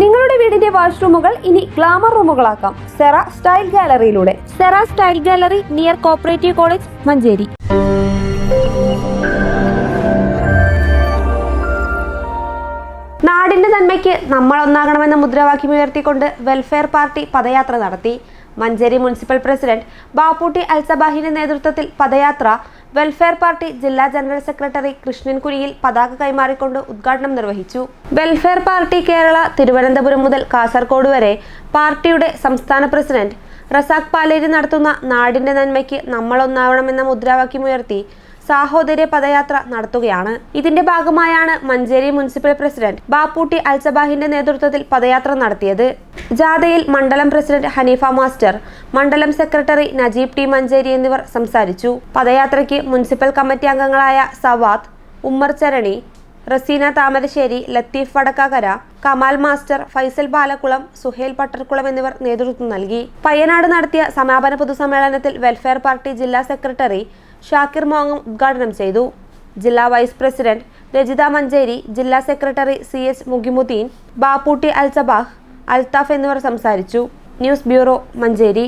നിങ്ങളുടെ വീടിന്റെ വാഷ്റൂമുകൾ ഇനി ഗ്ലാമർ റൂമുകളാക്കാം. Cera style ഗാലറിയിലൂടെ. Sera style gallery near cooperative college Manjeri. നാടിന്റെ നന്മയ്ക്ക് നമ്മൾ ഒന്നാകണമെന്ന മുദ്രാവാക്യം ഉയർത്തിക്കൊണ്ട് വെൽഫെയർ പാർട്ടി പദയാത്ര നടത്തി. മഞ്ചേരി മുനിസിപ്പൽ പ്രസിഡന്റ് ബാപ്പൂട്ടി അൽസബാഹിന്റെ നേതൃത്വത്തിൽ പദയാത്ര വെൽഫെയർ പാർട്ടി ജില്ലാ ജനറൽ സെക്രട്ടറി കൃഷ്ണൻ കുരിയിൽ പതാക കൈമാറിക്കൊണ്ട് ഉദ്ഘാടനം നിർവഹിച്ചു. വെൽഫെയർ പാർട്ടി കേരള തിരുവനന്തപുരം മുതൽ കാസർഗോഡ് വരെ പാർട്ടിയുടെ സംസ്ഥാന പ്രസിഡന്റ് റസാഖ് പാലേരി നടത്തുന്ന നാടിന്റെ നന്മയ്ക്ക് നമ്മളൊന്നാവണമെന്ന മുദ്രാവാക്യമുയർത്തി സാഹോദര്യ പദയാത്ര നടത്തുകയാണ്. ഇതിന്റെ ഭാഗമായാണ് മഞ്ചേരി മുനിസിപ്പൽ പ്രസിഡന്റ് ബാപ്പൂട്ടി അൽസബാഹിന്റെ നേതൃത്വത്തിൽ പദയാത്ര നടത്തിയത്. ജാഥയിൽ മണ്ഡലം പ്രസിഡന്റ് ഹനീഫ മാസ്റ്റർ മണ്ഡലം സെക്രട്ടറി നജീബ് ടി മഞ്ചേരി എന്നിവർ സംസാരിച്ചു. പദയാത്രയ്ക്ക് മുനിസിപ്പൽ കമ്മിറ്റി അംഗങ്ങളായ സവാദ് ഉമ്മർ ചരണി റസീന താമരശ്ശേരി ലത്തീഫ് വടക്കാകര കമാൽ മാസ്റ്റർ ഫൈസൽ ബാലക്കുളം സുഹേൽ പട്ടർക്കുളം എന്നിവർ നേതൃത്വം നൽകി. പയ്യനാട് നടത്തിയ സമാപന പൊതുസമ്മേളനത്തിൽ വെൽഫെയർ പാർട്ടി ജില്ലാ സെക്രട്ടറി ഷാക്കിർ മോങ് ഉദ്ഘാടനം ചെയ്തു. ജില്ലാ വൈസ് പ്രസിഡന്റ് രജിത മഞ്ചേരി ജില്ലാ secretary C S Mugimuddeen Bapputty Al Sabah Althaf എന്നിവർ സംസാരിച്ചു. News bureau Manjeri.